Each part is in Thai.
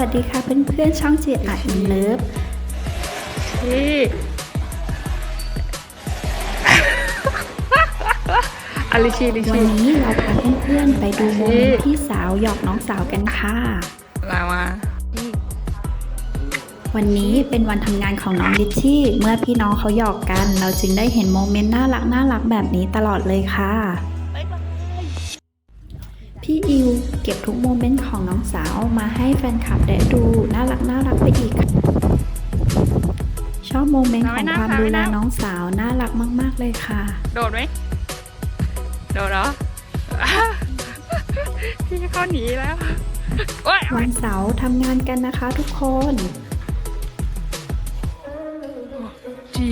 วัสดีค่ะเพื่อนๆช่องเจียอาอินเลิฟพี่อลิชีลิวัชีนนี้เราพาเพื่อนๆไปดูโมเมนต์พี่สาวหยอกน้องสาวกันค่ะมามาวันนี้เป็นวันทำงานของน้องลิชชี่ เมื่อพี่น้องเขาหยอกกัน เราจึงได้เห็นโมเมนต์น่ารักน่ารักแบบนี้ตลอดเลยค่ะ พี่อิวเก็บทุกโมเมนต์ของน้องสาวมาให้แฟนคลับได้ดูน่ารักน่ารักไปอีกค่ะชอบโมเมนต์ของความดูแลน้องสาวน่ารักมาก ๆ เลยค่ะ โดดไหมโดดเหรอพี่เขาหนีแล้วโอ๊ยวันเสาร์ทำงานกันนะคะทุกคนจี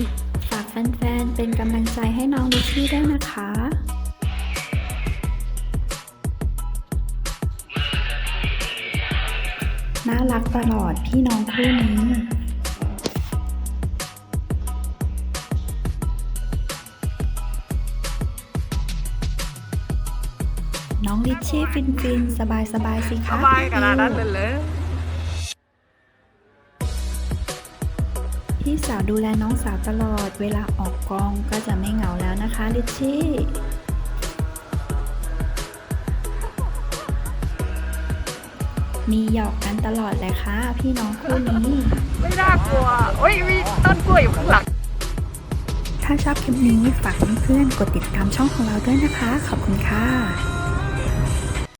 ฝากแฟนๆเป็นกำลังใจให้น้องลิชชี่ด้วยนะคะ น่ารักตลอดพี่น้องคู่นี้น้องลิชชี่ฟินฟินสบายสบายๆสิสคะบายขนาดนั้นพี่เลยอิวเลยพี่สาวดูแลน้องสาวตลอด เวลาออกกองก็จะไม่เหงาแล้วนะคะลิชชี่ มีหยอกกันตลอดเลยค่ะ พี่น้องคู่นี้ ไม่น่ากลัวโอ้ยมีต้นกล้วยอยู่ข้างหลัง ถ้าชอบคลิปนี้ฝากเพื่อนๆกดติดตามช่องของเราด้วยนะคะ ขอบคุณค่ะ